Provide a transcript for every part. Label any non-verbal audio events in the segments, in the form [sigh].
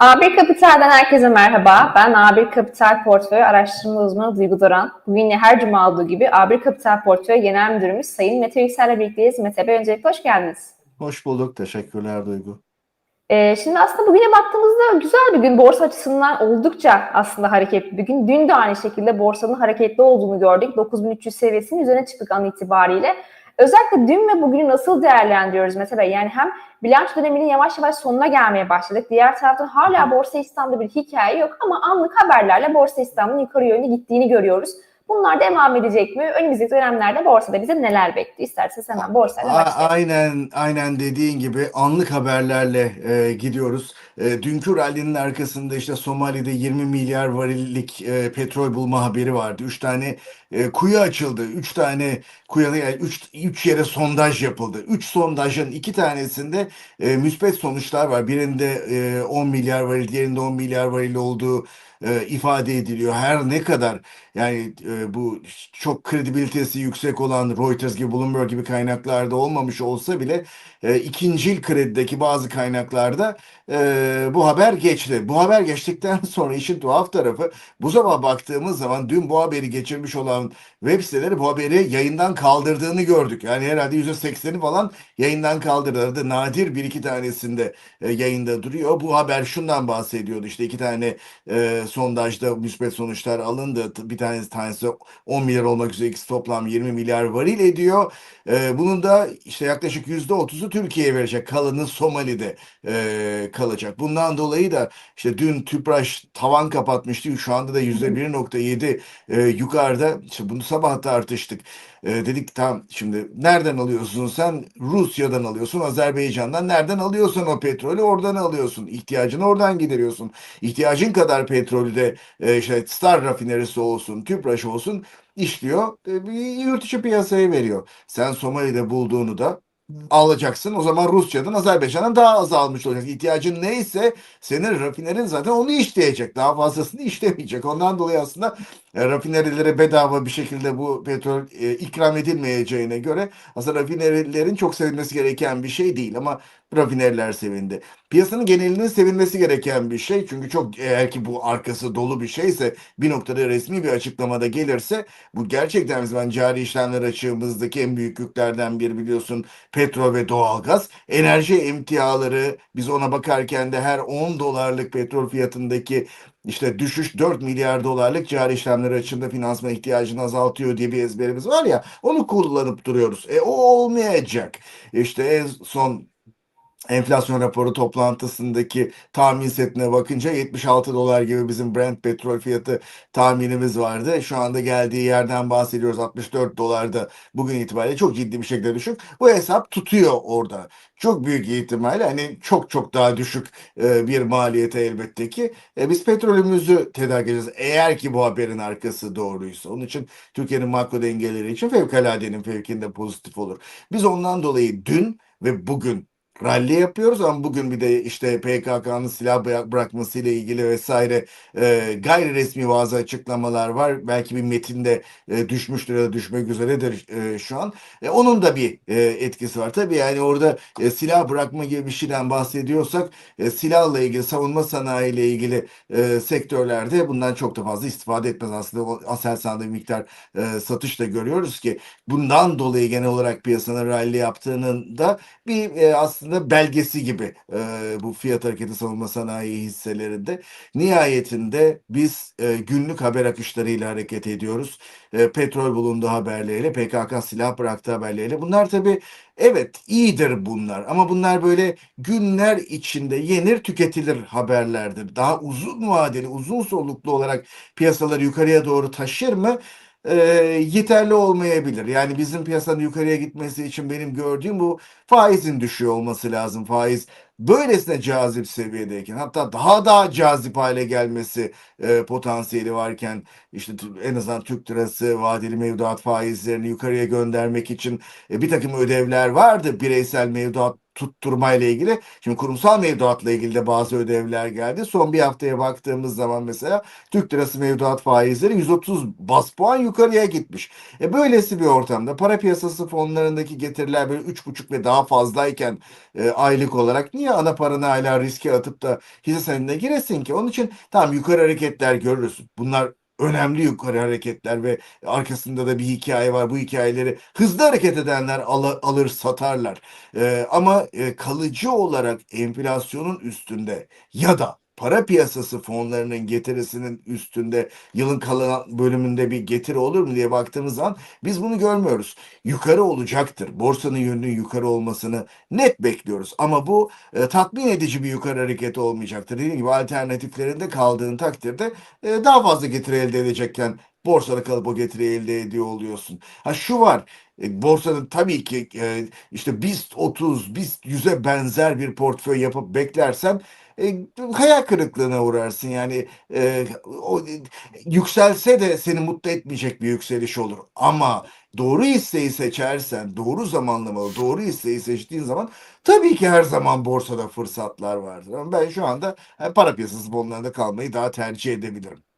A1 Kapital'den herkese merhaba. Ben A1 Kapital Portföy Araştırma Uzmanı Duygu Doran. Bugün yine her cuma olduğu gibi A1 Kapital Portföy Genel Müdürümüz Sayın Mete Yüksel'le birlikteyiz. Mete Bey öncelikle hoş geldiniz. Hoş bulduk. Teşekkürler Duygu. Ee, şimdi aslında bugüne baktığımızda güzel bir gün. Borsa açısından oldukça aslında hareketli bir gün. Dün de aynı şekilde borsanın hareketli olduğunu gördük. 9300 seviyesinin üzerine çıktık an itibariyle. Özellikle dün ve bugünü nasıl değerlendiriyoruz mesela? Yani hem bilanço döneminin yavaş yavaş sonuna gelmeye başladık. Diğer taraftan hala Borsa İstanbul'da bir hikaye yok ama anlık haberlerle Borsa İstanbul'un yukarı yönlü gittiğini görüyoruz. Bunlar devam edecek mi? Önümüzdeki dönemlerde borsada bize neler bekliyor? İsterseniz hemen borsayla başlayalım. aynen aynen dediğin gibi anlık haberlerle e, gidiyoruz. E, dünkü rallinin arkasında işte Somali'de 20 milyar varillik e, petrol bulma haberi vardı. 3 tane e, kuyu açıldı. 3 tane kuyuda yani 3 3 yere sondaj yapıldı. 3 sondajın 2 tanesinde e, müspet sonuçlar var. Birinde e, 10 milyar varil, diğerinde 10 milyar varil olduğu e, ifade ediliyor. Her ne kadar yani e, bu çok kredibilitesi yüksek olan Reuters gibi Bloomberg gibi kaynaklarda olmamış olsa bile e, ikincil kredideki bazı kaynaklarda e, bu haber geçti. Bu haber geçtikten [laughs] sonra işin tuhaf tarafı bu sabah baktığımız zaman dün bu haberi geçirmiş olan web siteleri bu haberi yayından kaldırdığını gördük. Yani herhalde %80'i falan yayından kaldırdı. Nadir bir iki tanesinde e, yayında duruyor. Bu haber şundan bahsediyordu. İşte iki tane e, sondajda müspet sonuçlar alındı. Bir tanesi tanesi 10 milyar olmak üzere ikisi toplam 20 milyar varil ediyor. E, bunun da işte yaklaşık %30'u Türkiye'ye verecek. Kalanı Somali'de e, kalacak. Bundan dolayı da işte dün Tüpraş tavan kapatmıştı. Şu anda da %1.7 e, yukarıda. İşte bunu sabah tartıştık. E, dedik tam şimdi nereden alıyorsun sen? Rusya'dan alıyorsun, Azerbaycan'dan. Nereden alıyorsan o petrolü oradan alıyorsun. İhtiyacını oradan gideriyorsun. İhtiyacın kadar petrolü de e, işte Star rafinerisi olsun, Tüpraş olsun işliyor. E, bir yurt içi piyasaya veriyor. Sen Somali'de bulduğunu da alacaksın. O zaman Rusya'dan, Azerbaycan'dan daha az almış olacak. İhtiyacın neyse senin rafinerin zaten onu işleyecek. Daha fazlasını işlemeyecek. Ondan dolayı aslında e, rafinerilere bedava bir şekilde bu petrol e, ikram edilmeyeceğine göre aslında rafinerilerin çok sevilmesi gereken bir şey değil ama rafineriler sevindi. Piyasanın genelinin sevilmesi gereken bir şey. Çünkü çok eğer ki bu arkası dolu bir şeyse bir noktada resmi bir açıklamada gelirse bu gerçekten bizim cari işlemler açığımızdaki en büyük yüklerden biri biliyorsun petrol ve doğalgaz. Enerji emtiaları biz ona bakarken de her 10 dolarlık petrol fiyatındaki işte düşüş 4 milyar dolarlık cari işlemler açığında finansman ihtiyacını azaltıyor diye bir ezberimiz var ya onu kullanıp duruyoruz. E o olmayacak. İşte en son enflasyon raporu toplantısındaki tahmin setine bakınca 76 dolar gibi bizim Brent petrol fiyatı tahminimiz vardı. Şu anda geldiği yerden bahsediyoruz 64 dolarda bugün itibariyle çok ciddi bir şekilde düşük. Bu hesap tutuyor orada. Çok büyük ihtimalle hani çok çok daha düşük e, bir maliyete elbette ki. E, biz petrolümüzü tedarik edeceğiz. Eğer ki bu haberin arkası doğruysa. Onun için Türkiye'nin makro dengeleri için fevkaladenin fevkinde pozitif olur. Biz ondan dolayı dün ve bugün rally yapıyoruz ama bugün bir de işte PKK'nın silah bırak- bırakmasıyla ilgili vesaire e, gayri resmi bazı açıklamalar var. Belki bir metinde e, düşmüştür ya da düşmek üzeredir e, şu an. E, onun da bir e, etkisi var. Tabii yani orada e, silah bırakma gibi bir şeyden bahsediyorsak e, silahla ilgili, savunma sanayi ile ilgili e, sektörlerde bundan çok da fazla istifade etmez. Aslında o Aselsan'da bir miktar e, satış da görüyoruz ki bundan dolayı genel olarak piyasanın rally yaptığının da bir e, aslında belgesi gibi e, bu fiyat hareketi savunma sanayi hisselerinde. Nihayetinde biz e, günlük haber akışlarıyla hareket ediyoruz. E, petrol bulundu haberleriyle, PKK silah bıraktı haberleriyle. Bunlar tabii evet iyidir bunlar ama bunlar böyle günler içinde yenir tüketilir haberlerdir. Daha uzun vadeli, uzun soluklu olarak piyasaları yukarıya doğru taşır mı? E, yeterli olmayabilir. Yani bizim piyasanın yukarıya gitmesi için benim gördüğüm bu faizin düşüyor olması lazım. Faiz böylesine cazip seviyedeyken hatta daha daha cazip hale gelmesi e, potansiyeli varken işte en azından Türk lirası vadeli mevduat faizlerini yukarıya göndermek için e, bir takım ödevler vardı bireysel mevduat tutturmayla ilgili. Şimdi kurumsal mevduatla ilgili de bazı ödevler geldi. Son bir haftaya baktığımız zaman mesela Türk lirası mevduat faizleri 130 bas puan yukarıya gitmiş. E böylesi bir ortamda para piyasası fonlarındaki getiriler böyle 3,5 ve daha fazlayken e, aylık olarak niye ana paranı hala riske atıp da hisse senedine giresin ki? Onun için tamam yukarı hareketler görürüz. Bunlar önemli yukarı hareketler ve arkasında da bir hikaye var. Bu hikayeleri hızlı hareket edenler ala- alır satarlar. Ee, ama e, kalıcı olarak enflasyonun üstünde ya da para piyasası fonlarının getirisinin üstünde yılın kalan bölümünde bir getiri olur mu diye baktığımız zaman biz bunu görmüyoruz. Yukarı olacaktır. Borsanın yönünün yukarı olmasını net bekliyoruz. Ama bu e, tatmin edici bir yukarı hareket olmayacaktır. Dediğim gibi alternatiflerinde kaldığın takdirde e, daha fazla getiri elde edecekken borsada kalıp o getiriyi elde ediyor oluyorsun. Ha şu var. E, borsanın tabii ki e, işte BIST 30, BIST 100'e benzer bir portföy yapıp beklersen e, hayal kırıklığına uğrarsın. Yani e, o e, yükselse de seni mutlu etmeyecek bir yükseliş olur. Ama doğru hisseyi seçersen, doğru zamanlamalı, doğru hisseyi seçtiğin zaman tabii ki her zaman borsada fırsatlar vardır. Ama ben şu anda e, para piyasası fonlarında kalmayı daha tercih edebilirim.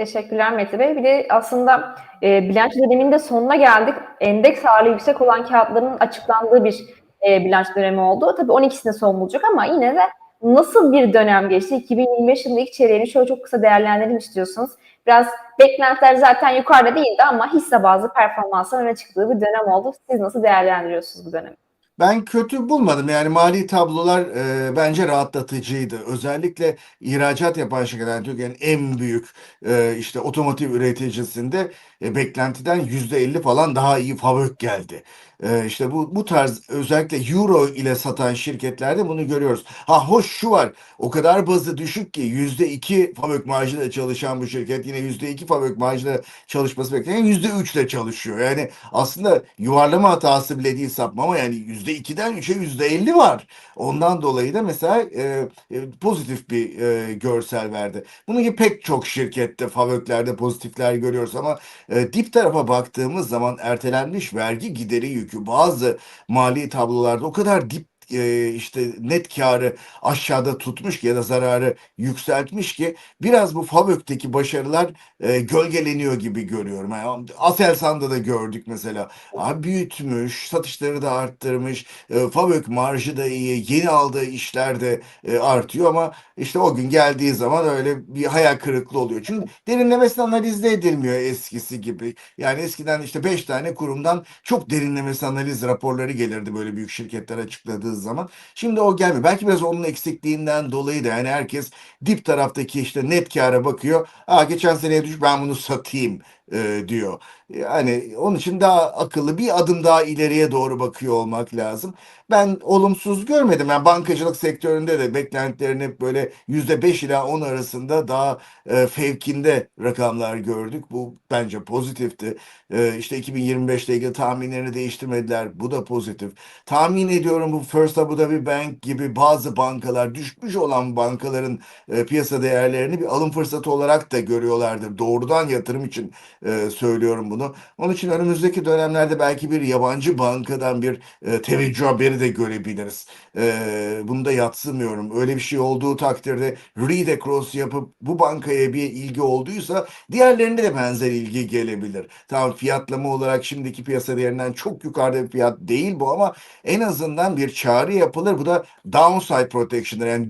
Teşekkürler Mete Bey. Bir de aslında e, bilanço döneminin de sonuna geldik. Endeks ağırlığı yüksek olan kağıtların açıklandığı bir e, bilanço dönemi oldu. Tabii 12'sinde son bulacak ama yine de nasıl bir dönem geçti? 2025 yılında ilk çeyreğini şöyle çok kısa değerlendirelim istiyorsunuz. Biraz beklentiler zaten yukarıda değildi ama hisse bazı performansın öne çıktığı bir dönem oldu. Siz nasıl değerlendiriyorsunuz bu dönemi? Ben kötü bulmadım. Yani mali tablolar e, bence rahatlatıcıydı. Özellikle ihracat yapan şirketler Türkiye'nin en büyük e, işte otomotiv üreticisinde e, beklentiden %50 falan daha iyi FAVÖK geldi. E, işte bu bu tarz özellikle euro ile satan şirketlerde bunu görüyoruz. Ha hoş şu var. O kadar bazı düşük ki %2 FAVÖK marjıyla çalışan bu şirket yine %2 FAVÖK marjıyla çalışması beklenen %3 ile çalışıyor. Yani aslında yuvarlama hatası bile değil sapmama yani %2'den 3'e %50 var. Ondan dolayı da mesela e, e, pozitif bir e, görsel verdi. Bunun gibi pek çok şirkette FAVÖK'lerde pozitifler görüyoruz ama e, dip tarafa baktığımız zaman ertelenmiş vergi gideri yükü bazı mali tablolarda o kadar dip e, işte net karı aşağıda tutmuş ki ya da zararı yükseltmiş ki biraz bu FAVÖK'teki başarılar e, gölgeleniyor gibi görüyorum. Yani Aselsan'da da gördük mesela. Abi büyütmüş, satışları da arttırmış, e, FAVÖK marjı da iyi, yeni aldığı işler de e, artıyor ama işte o gün geldiği zaman öyle bir hayal kırıklığı oluyor. Çünkü derinlemesine analizde edilmiyor eskisi gibi. Yani eskiden işte 5 tane kurumdan çok derinlemesine analiz raporları gelirdi böyle büyük şirketler açıkladığı zaman. Şimdi o gelmiyor. Belki biraz onun eksikliğinden dolayı da yani herkes dip taraftaki işte net kâra bakıyor. Aa geçen seneye düş ben bunu satayım e, diyor. Yani onun için daha akıllı bir adım daha ileriye doğru bakıyor olmak lazım. Ben olumsuz görmedim. Yani bankacılık sektöründe de beklentilerin hep böyle %5 ila 10 arasında daha e, fevkinde rakamlar gördük. Bu bence pozitifti. E, işte 2025 ile ilgili tahminlerini değiştirmediler. Bu da pozitif. Tahmin ediyorum bu First Abu Dhabi Bank gibi bazı bankalar düşmüş olan bankaların e, piyasa değerlerini bir alım fırsatı olarak da görüyorlardır. Doğrudan yatırım için e, söylüyorum bunu. Onun için önümüzdeki dönemlerde belki bir yabancı bankadan bir e, teveccüh haberi de görebiliriz. E, bunu da yatsımıyorum. Öyle bir şey olduğu takdirde read across yapıp bu bankaya bir ilgi olduysa diğerlerinde de benzer ilgi gelebilir. Tamam fiyatlama olarak şimdiki piyasa değerinden çok yukarıda bir fiyat değil bu ama en azından bir çağrı yapılır. Bu da downside protection'dır. Yani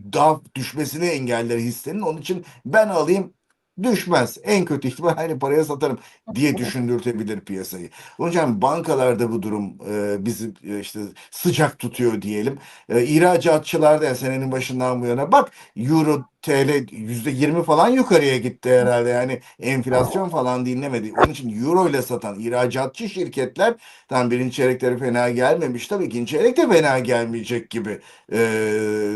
düşmesini engeller hissenin. Onun için ben alayım düşmez. En kötü ihtimal aynı paraya satarım diye düşündürtebilir piyasayı. Onun için bankalarda bu durum e, bizi e, işte sıcak tutuyor diyelim. E, ihracatçılarda yani senenin başından bu yana bak euro TL %20 falan yukarıya gitti herhalde. Yani enflasyon falan dinlemedi. Onun için euro ile satan ihracatçı şirketler tam birinci çeyrekleri fena gelmemiş. Tabii ikinci çeyrek de fena gelmeyecek gibi e,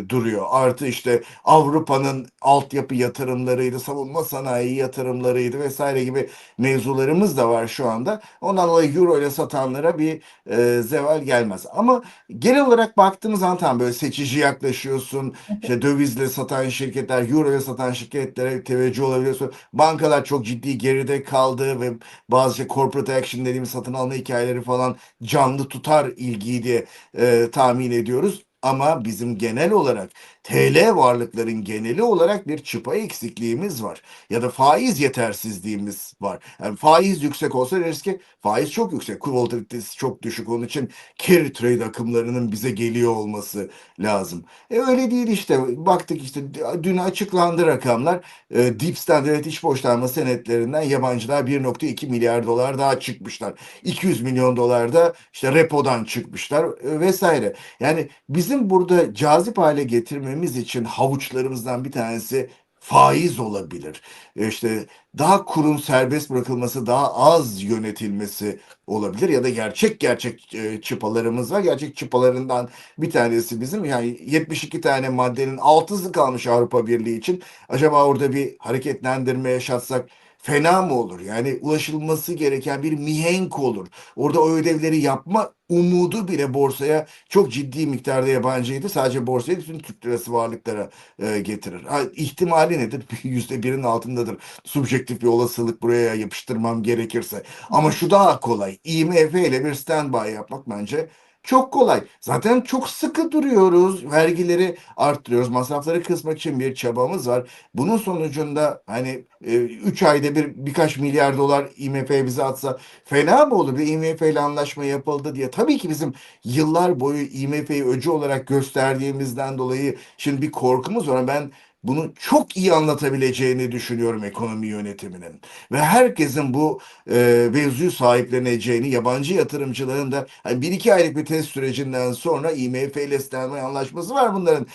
duruyor. Artı işte Avrupa'nın altyapı yatırımlarıydı, savunma sanayi yatırımlarıydı vesaire gibi mevzularımız da var şu anda. Ondan dolayı euro ile satanlara bir e, zeval gelmez. Ama genel olarak baktığımız zaman tam böyle seçici yaklaşıyorsun. İşte dövizle satan şirketler, euro ile satan şirketlere teveccüh olabiliyorsun. Bankalar çok ciddi geride kaldı ve bazı şey corporate action dediğimiz satın alma hikayeleri falan canlı tutar ilgiyi diye e, tahmin ediyoruz. Ama bizim genel olarak TL varlıkların geneli olarak bir çıpa eksikliğimiz var. Ya da faiz yetersizliğimiz var. Yani faiz yüksek olsa deriz ki faiz çok yüksek. Kur volatilitesi çok düşük. Onun için carry trade akımlarının bize geliyor olması lazım. E öyle değil işte. Baktık işte dün açıklandı rakamlar. E, Deep Standard iç borçlanma senetlerinden yabancılar 1.2 milyar dolar daha çıkmışlar. 200 milyon dolar da işte repodan çıkmışlar e, vesaire. Yani bizim burada cazip hale getirmemiz için havuçlarımızdan bir tanesi faiz olabilir. E, İşte daha kurun serbest bırakılması, daha az yönetilmesi olabilir ya da gerçek gerçek e, çıpalarımız var. Gerçek çıpalarından bir tanesi bizim yani 72 tane maddenin altısı kalmış Avrupa Birliği için. Acaba orada bir hareketlendirme yaşatsak fena mı olur? Yani ulaşılması gereken bir mihenk olur. Orada o ödevleri yapma umudu bile borsaya çok ciddi miktarda yabancıydı. Sadece borsaya bütün Türk lirası varlıklara e, getirir. Ha, ihtimali nedir? [laughs] Yüzde birin altındadır. Subjektif bir olasılık buraya yapıştırmam gerekirse. Ama şu daha kolay. IMF ile bir standby yapmak bence çok kolay. Zaten çok sıkı duruyoruz. Vergileri arttırıyoruz. Masrafları kısmak için bir çabamız var. Bunun sonucunda hani 3 ayda bir birkaç milyar dolar IMF bize atsa fena mı olur? Bir IMF ile anlaşma yapıldı diye. Tabii ki bizim yıllar boyu IMF'yi öcü olarak gösterdiğimizden dolayı şimdi bir korkumuz var. Ben bunu çok iyi anlatabileceğini düşünüyorum ekonomi yönetiminin. Ve herkesin bu e, mevzuyu sahipleneceğini, yabancı yatırımcıların da hani bir iki aylık bir test sürecinden sonra IMF ile Stanley anlaşması var bunların.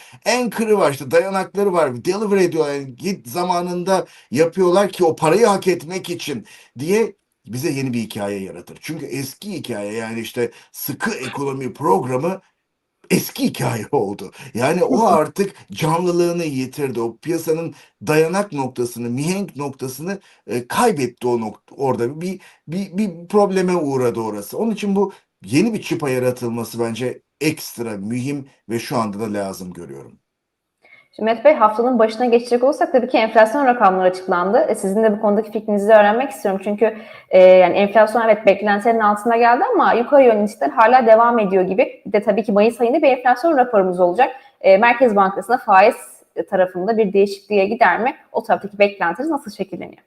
Var işte dayanakları var. Deliver ediyorlar. Yani git zamanında yapıyorlar ki o parayı hak etmek için diye bize yeni bir hikaye yaratır. Çünkü eski hikaye yani işte sıkı ekonomi programı eski hikaye oldu. Yani o artık canlılığını yitirdi. O piyasanın dayanak noktasını, mihenk noktasını e, kaybetti o nokta orada. Bir, bir bir probleme uğradı orası. Onun için bu yeni bir çıpa yaratılması bence ekstra mühim ve şu anda da lazım görüyorum. Şimdi Mete Bey haftanın başına geçecek olursak tabii ki enflasyon rakamları açıklandı. E, sizin de bu konudaki fikrinizi öğrenmek istiyorum. Çünkü e, yani enflasyon evet beklentilerin altına geldi ama yukarı yönlü hala devam ediyor gibi. Bir de tabii ki Mayıs ayında bir enflasyon raporumuz olacak. E, Merkez Bankası'na faiz tarafında bir değişikliğe gider mi? O taraftaki beklentiniz nasıl şekilleniyor?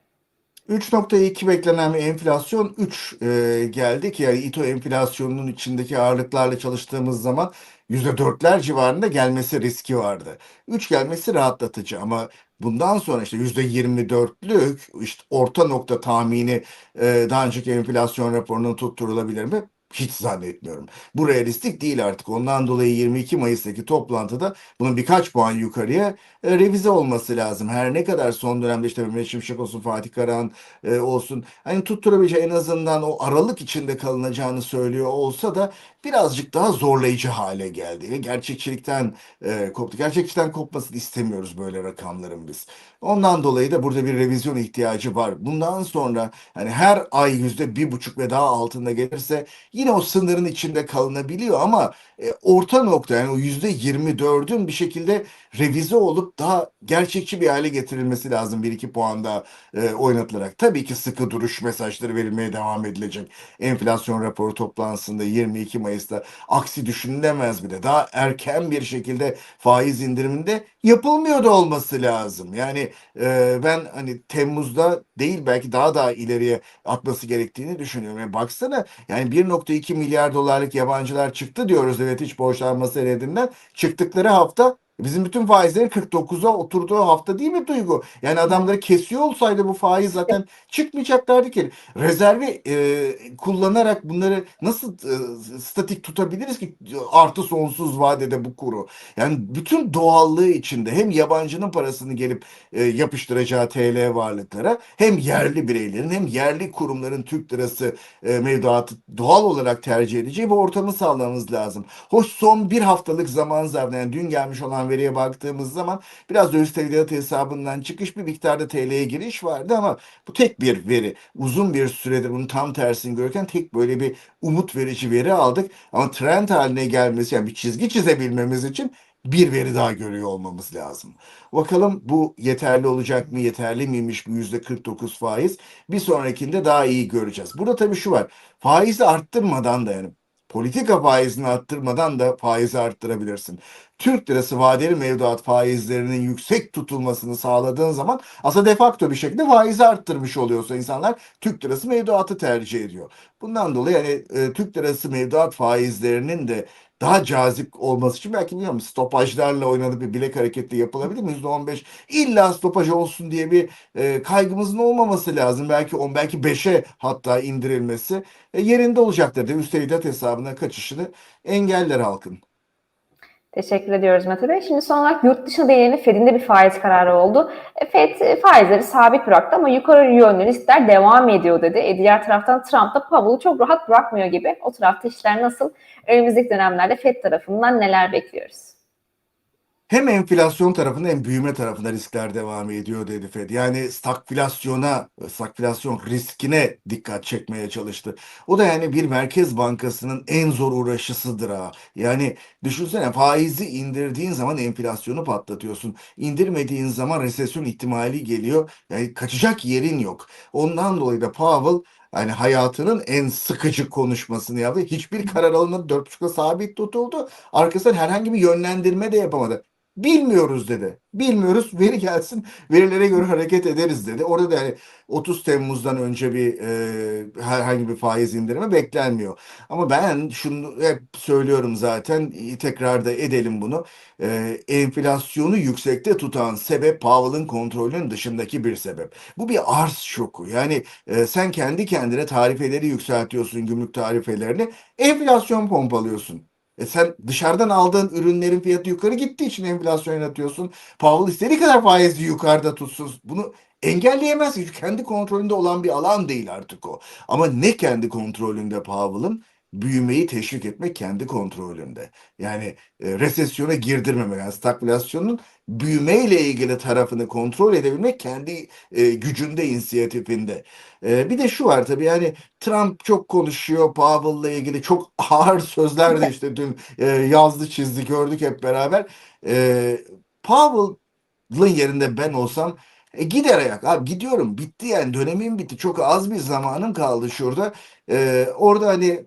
3.2 beklenen bir enflasyon 3 e, geldi ki yani İTO enflasyonunun içindeki ağırlıklarla çalıştığımız zaman %4'ler civarında gelmesi riski vardı. 3 gelmesi rahatlatıcı ama bundan sonra işte %24'lük işte orta nokta tahmini e, daha önceki enflasyon raporunun tutturulabilir mi? Hiç zannetmiyorum. Bu realistik değil artık. Ondan dolayı 22 Mayıs'taki toplantıda bunun birkaç puan yukarıya e, revize olması lazım. Her ne kadar son dönemde işte Mehmet Şimşek olsun, Fatih Karahan e, olsun hani tutturabileceği en azından o aralık içinde kalınacağını söylüyor olsa da birazcık daha zorlayıcı hale geldi. Ve gerçekçilikten e, koptu. Gerçekçiden kopmasını istemiyoruz böyle rakamların biz. Ondan dolayı da burada bir revizyon ihtiyacı var. Bundan sonra hani her ay yüzde bir buçuk ve daha altında gelirse yine o sınırın içinde kalınabiliyor ama e, orta nokta yani o yüzde yirmi dördün bir şekilde revize olup daha gerçekçi bir hale getirilmesi lazım bir iki puan daha e, oynatılarak. Tabii ki sıkı duruş mesajları verilmeye devam edilecek. Enflasyon raporu toplantısında 22 Mayıs'ta aksi düşünülemez bile. Daha erken bir şekilde faiz indiriminde yapılmıyor da olması lazım. Yani e, ben hani Temmuz'da değil belki daha daha ileriye atması gerektiğini düşünüyorum. Yani baksana yani 1.2 milyar dolarlık yabancılar çıktı diyoruz evet hiç borçlanma senedinden. Çıktıkları hafta Bizim bütün faizlerin 49'a oturduğu hafta değil mi Duygu? Yani adamları kesiyor olsaydı bu faiz zaten çıkmayacaklardı ki. Rezervi e, kullanarak bunları nasıl e, statik tutabiliriz ki artı sonsuz vadede bu kuru? Yani bütün doğallığı içinde hem yabancının parasını gelip e, yapıştıracağı TL varlıklara hem yerli bireylerin hem yerli kurumların Türk lirası e, mevduatı doğal olarak tercih edeceği bir ortamı sağlamamız lazım. Hoş son bir haftalık zaman zarfında yani dün gelmiş olan veriye baktığımız zaman biraz üst tevdiat hesabından çıkış bir miktarda TL'ye giriş vardı ama bu tek bir veri. Uzun bir süredir bunun tam tersini görürken tek böyle bir umut verici veri aldık. Ama trend haline gelmesi yani bir çizgi çizebilmemiz için bir veri daha görüyor olmamız lazım. Bakalım bu yeterli olacak mı? Yeterli miymiş bu yüzde 49 faiz? Bir sonrakinde daha iyi göreceğiz. Burada tabii şu var. Faizi arttırmadan da yani politika faizini arttırmadan da faizi arttırabilirsin. Türk lirası vadeli mevduat faizlerinin yüksek tutulmasını sağladığın zaman aslında de facto bir şekilde faizi arttırmış oluyorsa insanlar Türk lirası mevduatı tercih ediyor. Bundan dolayı yani e, Türk lirası mevduat faizlerinin de daha cazip olması için belki bilmiyorum stopajlarla oynanıp bir bilek hareketi yapılabilir mi? %15 illa stopaj olsun diye bir e, kaygımızın olmaması lazım. Belki 10 belki 5'e hatta indirilmesi e, yerinde olacaktır diye üstelik hesabına kaçışını engeller halkın. Teşekkür ediyoruz Mete Bey. Şimdi son olarak yurt dışına değinelim. Fed'in de bir faiz kararı oldu. E, Fed e, faizleri sabit bıraktı ama yukarı yönlü riskler devam ediyor dedi. E, diğer taraftan Trump da Powell'ı çok rahat bırakmıyor gibi. O tarafta işler nasıl? Önümüzdeki dönemlerde Fed tarafından neler bekliyoruz? Hem enflasyon tarafında hem büyüme tarafında riskler devam ediyor dedi Fed. Yani stagflasyona, stagflasyon riskine dikkat çekmeye çalıştı. O da yani bir merkez bankasının en zor uğraşısıdır ha. Yani düşünsene faizi indirdiğin zaman enflasyonu patlatıyorsun. İndirmediğin zaman resesyon ihtimali geliyor. Yani kaçacak yerin yok. Ondan dolayı da Powell yani hayatının en sıkıcı konuşmasını yaptı. Hiçbir karar alınmadı. 4.5'a sabit tutuldu. Arkasından herhangi bir yönlendirme de yapamadı. Bilmiyoruz dedi. Bilmiyoruz. Veri gelsin. Verilere göre hareket ederiz dedi. Orada da yani 30 Temmuz'dan önce bir e, herhangi bir faiz indirimi beklenmiyor. Ama ben şunu hep söylüyorum zaten. Tekrar da edelim bunu. E, enflasyonu yüksekte tutan sebep Powell'ın kontrolünün dışındaki bir sebep. Bu bir arz şoku. Yani e, sen kendi kendine tarifeleri yükseltiyorsun, gümrük tarifelerini. Enflasyon pompalıyorsun. E sen dışarıdan aldığın ürünlerin fiyatı yukarı gittiği için enflasyon yaratıyorsun. Powell istediği kadar faizi yukarıda tutsun. Bunu engelleyemez. Çünkü kendi kontrolünde olan bir alan değil artık o. Ama ne kendi kontrolünde Powell'ın? Büyümeyi teşvik etmek kendi kontrolünde. Yani e, resesyona girdirmemek. Yani stagflasyonun büyümeyle ilgili tarafını kontrol edebilmek kendi e, gücünde, inisiyatifinde. E, bir de şu var tabii yani Trump çok konuşuyor Powell'la ilgili çok [laughs] ağır sözler de işte dün e, yazdı çizdi gördük hep beraber. E, Powell'ın yerinde ben olsam e, gider ayak abi gidiyorum bitti yani dönemim bitti çok az bir zamanım kaldı şurada. E, orada hani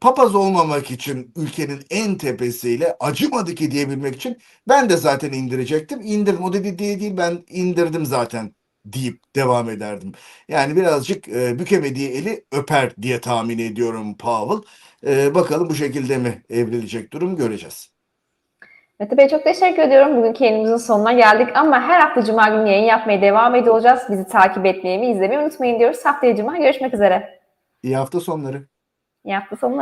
papaz olmamak için ülkenin en tepesiyle acımadı ki diyebilmek için ben de zaten indirecektim. İndirdim o dedi diye değil ben indirdim zaten deyip devam ederdim. Yani birazcık e, bükemediği eli öper diye tahmin ediyorum Powell. E, bakalım bu şekilde mi evrilecek durum göreceğiz. Mete Bey çok teşekkür ediyorum. Bugünkü yayınımızın sonuna geldik ama her hafta Cuma günü yayın yapmaya devam ediyor olacağız. Bizi takip etmeyi izlemeyi unutmayın diyoruz. Haftaya Cuma görüşmek üzere. İyi hafta sonları. İyi hafta sonları.